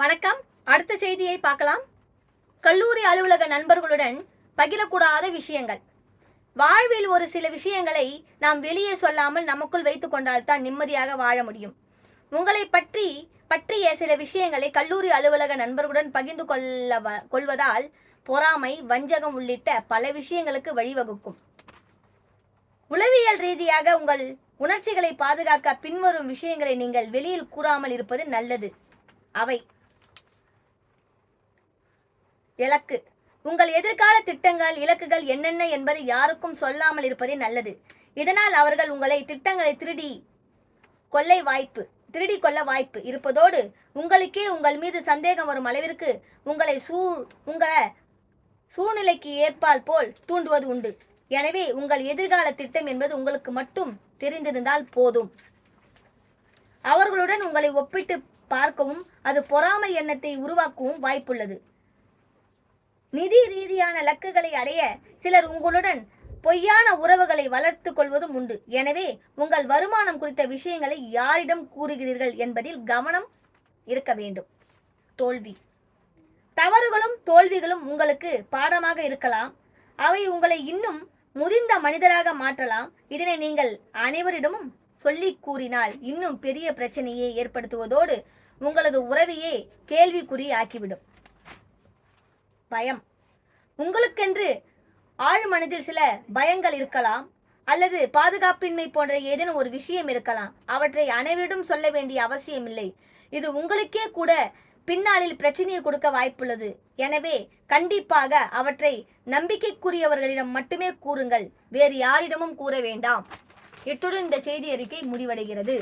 வணக்கம். அடுத்த செய்தியை பார்க்கலாம். கல்லூரி அலுவலக நண்பர்களுடன் பகிரக்கூடாத விஷயங்கள். வாழ்வில் ஒரு சில விஷயங்களை நாம் வெளியே சொல்லாமல் நமக்குள் வைத்துக் கொண்டால்தான் நிம்மதியாக வாழ முடியும். உங்களை பற்றி பற்றிய சில விஷயங்களை கல்லூரி அலுவலக நண்பர்களுடன் பகிர்ந்து கொள்ள கொள்வதால் பொறாமை வஞ்சகம் உள்ளிட்ட பல விஷயங்களுக்கு வழிவகுக்கும். உளவியல் ரீதியாக உங்கள் உணர்ச்சிகளை பாதுகாக்க பின்வரும் விஷயங்களை நீங்கள் வெளியில் கூறாமல் இருப்பது நல்லது. அவை இலக்கு. உங்கள் எதிர்கால திட்டங்கள் இலக்குகள் என்னென்ன என்பது யாருக்கும் சொல்லாமல் இருப்பதே நல்லது. இதனால் அவர்கள் உங்களை திட்டங்களை திருடி கொள்ளை வாய்ப்பு திருடி கொள்ள வாய்ப்பு இருப்பதோடு உங்களுக்கே உங்கள் மீது சந்தேகம் வரும் அளவிற்கு உங்களை சூ உங்களை சூழ்நிலைக்கு ஏற்பால் போல் தூண்டுவது உண்டு. எனவே உங்கள் எதிர்கால திட்டம் என்பது உங்களுக்கு மட்டும் தெரிந்திருந்தால் போதும். அவர்களுடன் உங்களை ஒப்பிட்டு பார்க்கவும் அது பொறாமை எண்ணத்தை உருவாக்கவும் வாய்ப்புள்ளது. நிதி ரீதியான இலக்குகளை அடைய சிலர் உங்களுடன் பொய்யான உறவுகளை வளர்த்து கொள்வதும் உண்டு. எனவே உங்கள் வருமானம் குறித்த விஷயங்களை யாரிடம் கூறுகிறீர்கள் என்பதில் கவனம் இருக்க வேண்டும். தோல்வி. தவறுகளும் தோல்விகளும் உங்களுக்கு பாடமாக இருக்கலாம். அவை உங்களை இன்னும் முதிர்ந்த மனிதராக மாற்றலாம். இதனை நீங்கள் அனைவரிடமும் சொல்லி கூறினால் இன்னும் பெரிய பிரச்சனையை ஏற்படுத்துவதோடு உங்களது உறவையே கேள்விக்குறி ஆக்கிவிடும். பயம். உங்களுக்கென்று ஆழ் மனதில் சில பயங்கள் இருக்கலாம் அல்லது பாதுகாப்பின்மை போன்ற ஏதேனும் ஒரு விஷயம் இருக்கலாம். அவற்றை அனைவரிடம் சொல்ல வேண்டிய அவசியமில்லை இது உங்களுக்கே கூட பின்னாளில் பிரச்சனையை கொடுக்க வாய்ப்புள்ளது. எனவே கண்டிப்பாக அவற்றை நம்பிக்கைக்குரியவர்களிடம் மட்டுமே கூறுங்கள். வேறு யாரிடமும் கூற வேண்டாம். இத்துடன் இந்த செய்தி அறிக்கை முடிவடைகிறது.